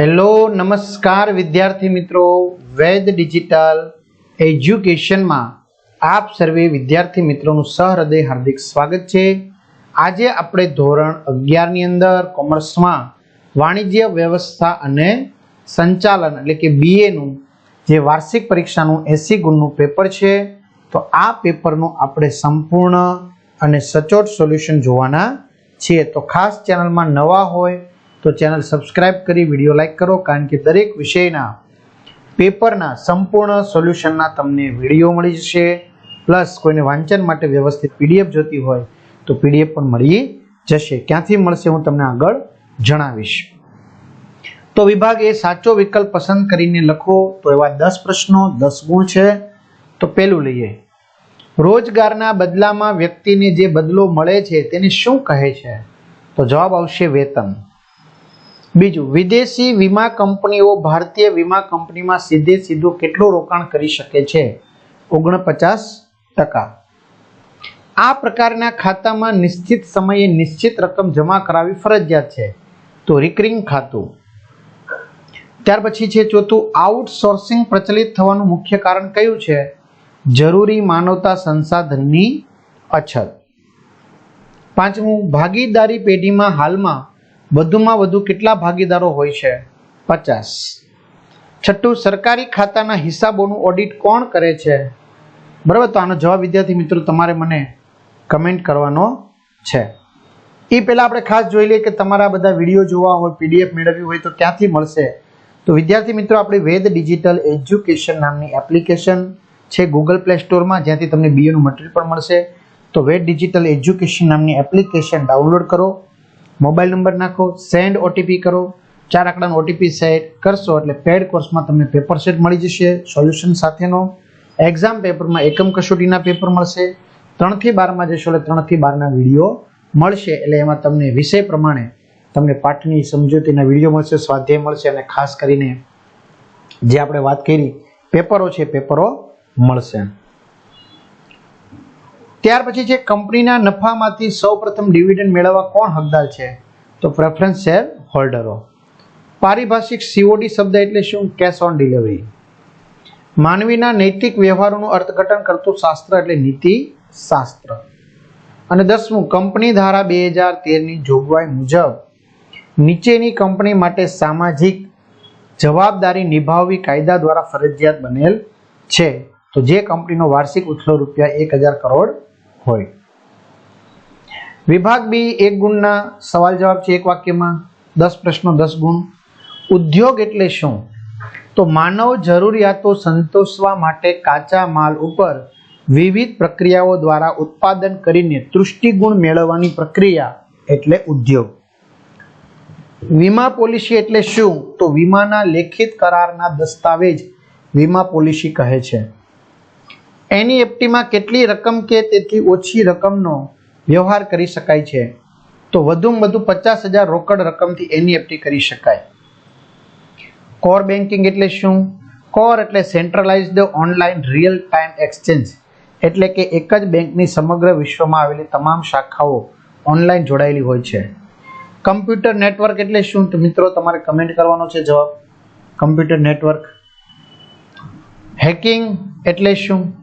Hello, નમસ્કાર વિદ્યાર્થી મિત્રો. વેદ ડિજિટલ એજ્યુકેશનમાં આપ સર્વે વિદ્યાર્થી મિત્રોનું સહૃદય, હાર્દિક સ્વાગત છે. આજે આપણે ધોરણ અગિયારની અંદર કોમર્સમાં વાણિજ્ય વ્યવસ્થા અને સંચાલન, એટલે કે બીએનું જે વાર્ષિક પરીક્ષાનું એસી ગુણનું પેપર છે, તો આ પેપરનું આપણે સંપૂર્ણ અને સચોટ સોલ્યુશન જોવાના છીએ. તો ખાસ ચેનલમાં નવા હોય તો ચેનલ સબસ્ક્રાઇબ કરી વીડિયો લાઇક કરો, કારણ કે દરેક વિષયના પેપરના સંપૂર્ણ સોલ્યુશનના તમને વીડિયો મળી જશે. પ્લસ કોઈને વાંચન માટે વ્યવસ્થિત પીડીએફ જોતી હોય તો પીડીએફ પણ મળી જશે. ક્યાંથી મળશે હું તમને આગળ જણાવીશ. તો વિભાગ એ સાચો વિકલ્પ પસંદ કરીને લખો. તો એવા દસ પ્રશ્નો, દસ ગુણ છે. તો પેલું લઈએ. રોજગારના બદલામાં વ્યક્તિને જે બદલો મળે છે તેને શું કહે છે? તો જવાબ આવશે વેતન. બીજું, વિદેશી વીમા કંપનીઓ ભારતીય વીમા કંપનીમાં સીધે સીધું કેટલું રોકાણ કરી શકે છે? ઓગણપચાસ ટકા. આ પ્રકારના ખાતામાં નિશ્ચિત સમયે નિશ્ચિત રકમ જમા કરાવી ફરજિયાત છે. તો રિકરિંગ ખાતું. ત્યાર પછી છે ચોથું આઉટસોર્સિંગ પ્રચલિત થવાનું મુખ્ય કારણ કયું છે? જરૂરી માનવતા સંસાધનની અછત. પાંચમું, ભાગીદારી પેઢીમાં હાલમાં વધુમાં વધુ કેટલા ભાગીદારો હોય છે? પચાસ. છઠ્ઠું, સરકારી ખાતાના હિસાબોનું ઓડિટ કોણ કરે છે? બરાબર, તો આનો જવાબ વિદ્યાર્થી મિત્રો તમારે મને કમેન્ટ કરવાનો છે. એ પહેલાં આપણે ખાસ જોઈ લઈએ કે તમારા બધા વીડિયો જોવા હોય પીડીએફ મેળવવી હોય તો ક્યાંથી મળશે? તો વિદ્યાર્થી મિત્રો, આપણી વેદ ડિજિટલ એજ્યુકેશન નામની એપ્લિકેશન છે ગૂગલ પ્લે સ્ટોરમાં જ્યાંથી તમને બીએનું મટીરિયલ પણ મળશે. તો વેદ ડિજિટલ એજ્યુકેશન નામની એપ્લિકેશન ડાઉનલોડ કરો. મોબાઈલ નંબર નાખો સેન્ડ ઓટીપી કરો. ચાર આંકડાનો ઓટીપી સેટ કરશો એટલે પેડ કોર્સમાં તમને પેપર સેટ મળી જશે સોલ્યુશન સાથેનો. એક્ઝામ પેપરમાં એકમ કસોટીના પેપર મળશે. ત્રણથી બારમાં જશો એટલે ત્રણથી બારના વીડિયો મળશે એટલે એમાં તમને વિષય પ્રમાણે તમને પાઠની સમજૂતીના વીડિયો મળશે, સ્વાધ્યાય મળશે અને ખાસ કરીને જે આપણે વાત કરી, પેપરો છે, પેપરો મળશે. ત્યાર પછી છે, કંપનીના નફામાંથી સૌપ્રથમ ડિવિડન્ડ મેળવવા કોણ હકદાર છે? તો પ્રેફરન્સ શેર હોલ્ડરો પારિભાષિક સીઓડી શબ્દ એટલે શું? કેશ ઓન ડિલિવરી માનવીના નૈતિક વ્યવહારોનું અર્થઘટન કરતું શાસ્ત્ર એટલે નીતિ શાસ્ત્ર અને દસમું, કંપની ધારા બે હજાર તેરની જોગવાઈ મુજબ નીચેની કંપની માટે સામાજિક જવાબદારી નિભાવવી કાયદા દ્વારા ફરજિયાત બનેલ છે. તો જે કંપનીનો વાર્ષિક ઉથલો રૂપિયા એક હજાર કરોડ હોય. વિભાગ બી એક ગુણના સવાલ જવાબ છે એક વાક્યમાં. દસ પ્રશ્નો, દસ ગુણ. ઉદ્યોગ એટલે શું? તો માનવ જરૂરિયાતો સંતોષવા માટે કાચા માલ ઉપર વિવિધ પ્રક્રિયાઓ દ્વારા ઉત્પાદન કરીને તૃષ્ટિગુણ મેળવવાની પ્રક્રિયા એટલે ઉદ્યોગ. વીમા પોલિસી એટલે શું? તો વીમાના લેખિત કરારના દસ્તાવેજ વીમા પોલિસી કહે છે. એનઈએફટીમાં કેટલી રકમ કે તેથી ઓછી રકમનો વ્યવહાર કરી શકાય છે? તો વધુમાં વધુ પચાસ હજાર રોકડ રકમથી એનઈએફટી કરી શકાય. કોર બેન્કિંગ એટલે શું? કોર એટલે centralised online real time exchange એટલે કે એક જ બેંકની સમગ્ર વિશ્વમાં આવેલી તમામ શાખાઓ ઓનલાઈન જોડાયેલી હોય છે. કમ્પ્યુટર નેટવર્ક એટલે શું? તો મિત્રો, તમારે કમેન્ટ કરવાનો છે જવાબ. કમ્પ્યુટર નેટવર્ક હેકિંગ એટલે શું?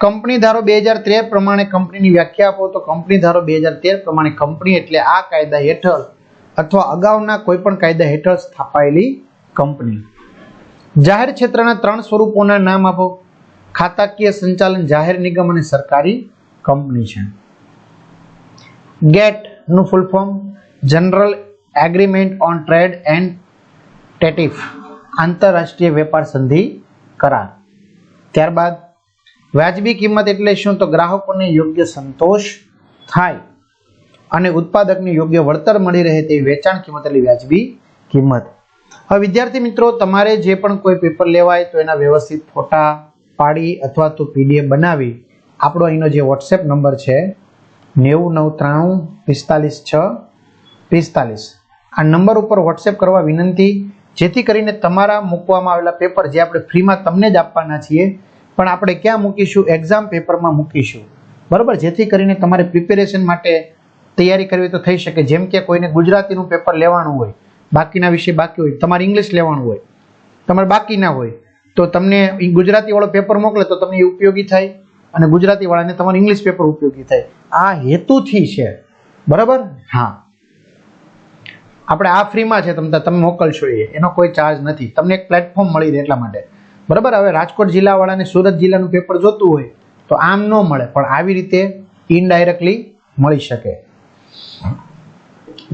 કંપની ધારો બે હજાર તેર પ્રમાણે કંપનીની વ્યાખ્યા આપો તો કંપની ધારો બે હજાર તેર પ્રમાણે કંપની એટલે આ કાયદા હેઠળ અથવા અગાઉના કોઈપણ કાયદા હેઠળ સ્થાપાયેલી કંપની. જાહેર ક્ષેત્રના ત્રણ સ્વરૂપોના નામ આપો. ખાતાકીય સંચાલન જાહેર નિગમ અને સરકારી કંપની છે. ગેટનું full form general agreement on trade and tariff આંતરરાષ્ટ્રીય વેપાર સંધિ કરાર. ત્યારબાદ વ્યાજબી કિંમત એટલે શું? તો ગ્રાહકોને યોગ્ય સંતોષ થાય અને ઉત્પાદકને યોગ્ય વળતર મળી રહે તેવી વેચાણ કિંમત એટલે વ્યાજબી કિંમત. હવે વિદ્યાર્થી મિત્રો, તમારે જે પણ કોઈ પેપર લેવાય તો એના વ્યવસ્થિત ફોટા પાડી અથવા તો પીડીએફ બનાવી. આપણો અહીંનો જે વોટ્સએપ નંબર છે નેવું નવ ત્રાણું પિસ્તાલીસ છ પિસ્તાલીસ. આ નંબર ઉપર વોટ્સએપ કરવા વિનંતી, જેથી કરીને તમારા મૂકવામાં આવેલા પેપર જે આપણે ફ્રીમાં તમને જ આપવાના છીએ પણ આપણે ક્યાં મૂકીશું? એક્ઝામ પેપરમાં મૂકીશું. બરાબર? જેથી કરીને તમારે પ્રિપેરેશન માટે તૈયારી કરવી તો થઈ શકે. જેમ કે કોઈને ગુજરાતીનું પેપર લેવાનું હોય, બાકીના વિષય બાકી હોય, તમારે ઇંગ્લિશ લેવાનું હોય, તમારે બાકી ના હોય, તો તમને ગુજરાતીવાળો ગુજરાતી પેપર મોકલે તો તમને ઉપયોગી થાય અને ગુજરાતીવાળાને તમારું ઇંગ્લિશ પેપર ઉપયોગી થાય. આ હેતુથી છે. બરાબર? હા. આપણે આ ફ્રીમાં છે તમને તમે મોકલશો એ. એનો કોઈ ચાર્જ નથી. તમને એક પ્લેટફોર્મ મળી રહે એટલા માટે. બરાબર? હવે રાજકોટ જિલ્લાવાળાને સુરત જિલ્લાનું પેપર જોતું હોય તો આમ ન મળે, પણ આવી રીતે ઇનડાયરેક્ટલી મળી શકે.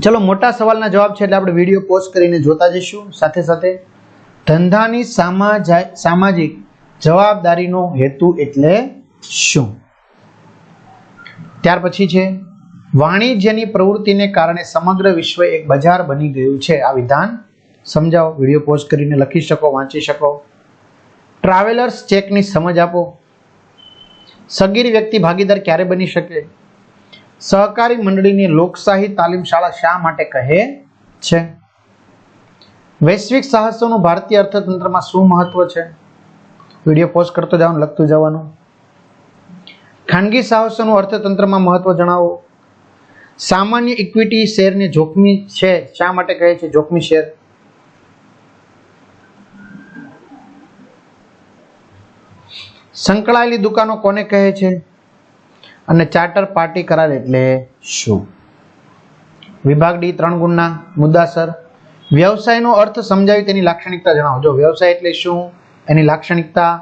ચલો, મોટા સવાલના જવાબ છે એટલે આપણે વીડિયો પોઝ કરીને જોતા જઈશું. સાથે સાથે ધંધાની સામાજા- સામાજિક જવાબદારીનો હેતુ એટલે શું? ત્યાર પછી છે, વાણિજ્યની પ્રવૃત્તિને કારણે સમગ્ર વિશ્વ એક બજાર બની ગયું છે. આ વિધાન સમજાવો વીડિયો પોઝ કરીને લખી શકો, વાંચી શકો. ટ્રાવેલર્સ ચેકની સમજ આપો. સગીર વ્યક્તિ ભાગીદાર ક્યારે બની શકે? સહકારી મંડળીની લોકશાહી તાલીમ શાળા શા માટે કહે છે? વૈશ્વિક સાહસોનું ભારતીય અર્થતંત્રમાં શું મહત્વ છે? વીડિયો પોસ્ટ કરતો જવાનું લખતું જવાનું. ખાનગી સાહસોનું અર્થતંત્રમાં મહત્વ જણાવો. સામાન્ય ઇક્વિટી શેરને જોખમી છે? શા માટે કહે છે? જોખમી શેર. સંકળાયેલી દુકાનો કોને કહે છે? અને ચાર્ટર પાર્ટી કરાર એટલે શું? વિભાગ ડી ત્રણ ગુણના મુદ્દાસર. વ્યવસાયનો અર્થ સમજાવી તેની લાક્ષણિકતા જણાવો. જો વ્યવસાય એટલે શું? એની લાક્ષણિકતા?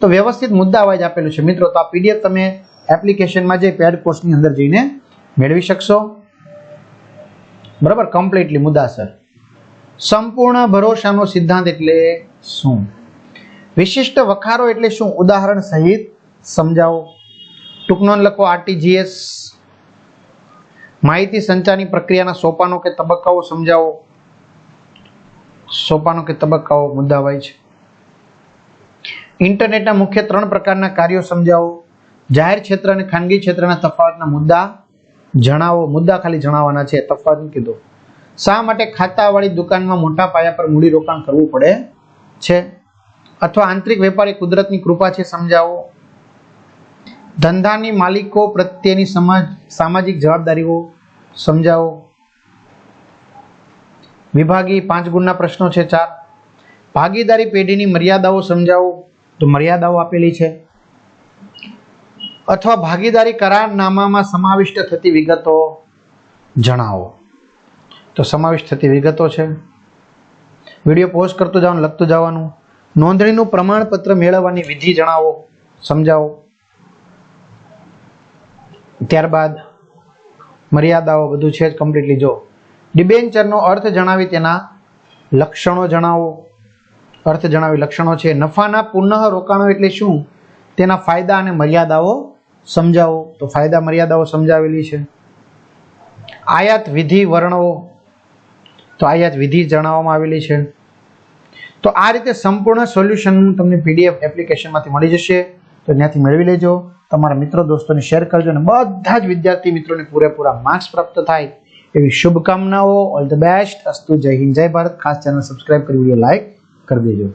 તો વ્યવસ્થિત મુદ્દા વાઇઝ આપેલું છે. મિત્રો, તો આ પીડીએફ તમે એપ્લિકેશનમાં જઈ પેડ કોર્સની અંદર જઈને મેળવી શકશો. બરાબર? કમ્પ્લીટલી મુદ્દાસર. સંપૂર્ણ ભરોસાનો સિદ્ધાંત એટલે શું? વિશિષ્ટ વખારો એટલે શું? ઉદાહરણ સહિત સમજાવો. ટૂંકનો લખો, આરટીજીએસ. માહિતી સંચારની પ્રક્રિયાના સોપાનો કે તબક્કાઓ સમજાવો. સોપાનો કે તબક્કાઓ મુદ્દા છે ઇન્ટરનેટના મુખ્ય ત્રણ પ્રકારના કાર્યો સમજાવો. જાહેર ક્ષેત્ર અને ખાનગી ક્ષેત્રના તફાવતના મુદ્દા જણાવો. મુદ્દા ખાલી જણાવવાના છે, તફાવત કીધું. શા માટે ખાતાવાળી દુકાનમાં મોટા પાયા પર મૂડીરોકાણ કરવું પડે છે? અથવા આંતરિક વેપારી કુદરતની કૃપા છે, સમજાવો. ધંધાની માલિકો પ્રત્યેની સમાજ, સામાજિક જવાબદારીઓ, સમજાવો. વિભાગી પાંચ ગુણના પ્રશ્નો છે, ચાર. ભાગીદારી પેઢીની મર્યાદાઓ સમજાવો. તો મર્યાદાઓ આપેલી છે. અથવા ભાગીદારી કરારનામામાં સમાવિષ્ટ થતી વિગતો જણાવો. તો સમાવિષ્ટ થતી વિગતો છે. વીડિયો પોઝ કરતો જવાનું લખતું જવાનું. નોંધણીનું પ્રમાણપત્ર મેળવવાની વિધિ જણાવો, સમજાવો. ત્યારબાદ મર્યાદાઓ બધું છે જ કમ્પ્લીટલી જો ડિબેન્ચરનો અર્થ જણાવી તેના લક્ષણો જણાવો. અર્થ જણાવી લક્ષણો છે નફાના પુનઃ રોકાણો એટલે શું? તેના ફાયદા અને મર્યાદાઓ સમજાવો. તો ફાયદા મર્યાદાઓ સમજાવેલી છે. આયાત વિધિ વર્ણવો. તો આયાત વિધિ જણાવવામાં આવેલી છે. તો આ રીતે સંપૂર્ણ સોલ્યુશન તમને પીડીએફ એપ્લિકેશનમાંથી મળી જશે. તો ત્યાંથી મેળવી લેજો. તમારા મિત્રો, દોસ્તોને શેર કરજો અને બધા જ વિદ્યાર્થી મિત્રોને પૂરેપૂરા માર્ક્સ પ્રાપ્ત થાય. એવી શુભકામનાઓ. ઓલ ધ બેસ્ટ અસ્તુ. જય હિન્દ, જય ભારત. ખાસ ચેનલ સબસ્ક્રાઇબ કરી વીડિયો લાઈક કરી દેજો.